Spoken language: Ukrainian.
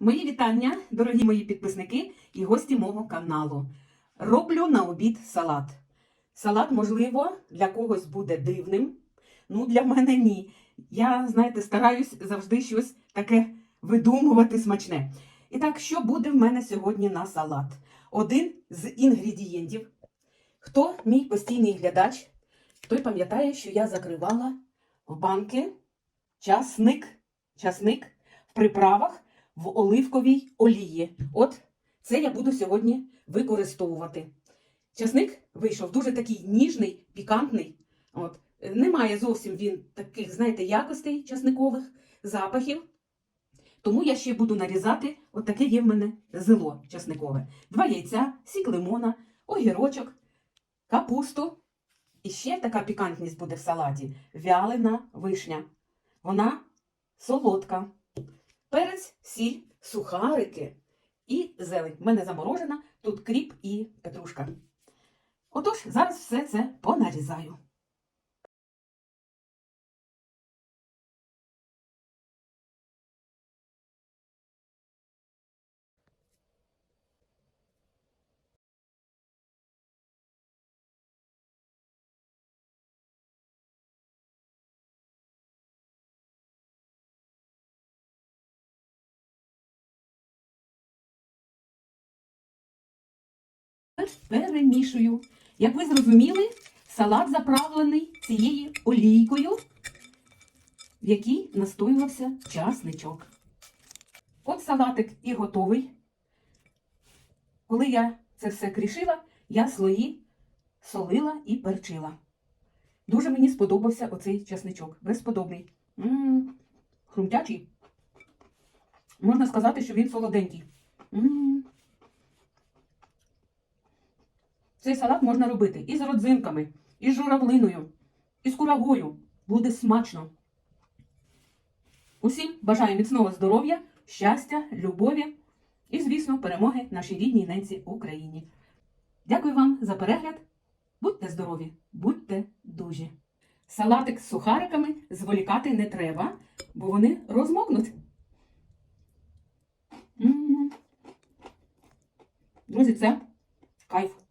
Мої вітання, дорогі мої підписники і гості мого каналу. Роблю на обід салат. Салат, можливо, для когось буде дивним. Ну, для мене ні. Я, знаєте, стараюсь завжди щось таке видумувати смачне. І так, що буде в мене сьогодні на салат? Один з інгредієнтів. Хто мій постійний глядач, той пам'ятає, що я закривала в банки часник, часник в приправах в оливковій олії. От це я буду сьогодні використовувати. Часник вийшов дуже такий ніжний, пікантний. От. Немає зовсім він таких, знаєте, якостей часникових, запахів. Тому я ще буду нарізати, от таке є в мене зело часникове. Два яйця, сік лимона, огірочок, капусту. І ще така пікантність буде в салаті вялена вишня. Вона солодка. Перець, сіль, сухарики і зелень. У мене заморожена, тут кріп і петрушка. Отож, зараз все це понарізаю. Перемішую. Як ви зрозуміли, салат заправлений цією олійкою, в якій настоювався часничок. От салатик і готовий. Коли я це все крішила, я слої солила і перчила. Дуже мені сподобався оцей часничок. Безподобний. М-м, хрумтячий. Можна сказати, що він солоденький. М-м. Цей салат можна робити і з родзинками, і з журавлиною, і з курагою. Буде смачно. Усім бажаю міцного здоров'я, щастя, любові і, звісно, перемоги нашій рідній ненці Україні. Дякую вам за перегляд. Будьте здорові, будьте дужі. Салатик з сухариками зволікати не треба, бо вони розмокнуть. Друзі, це кайф.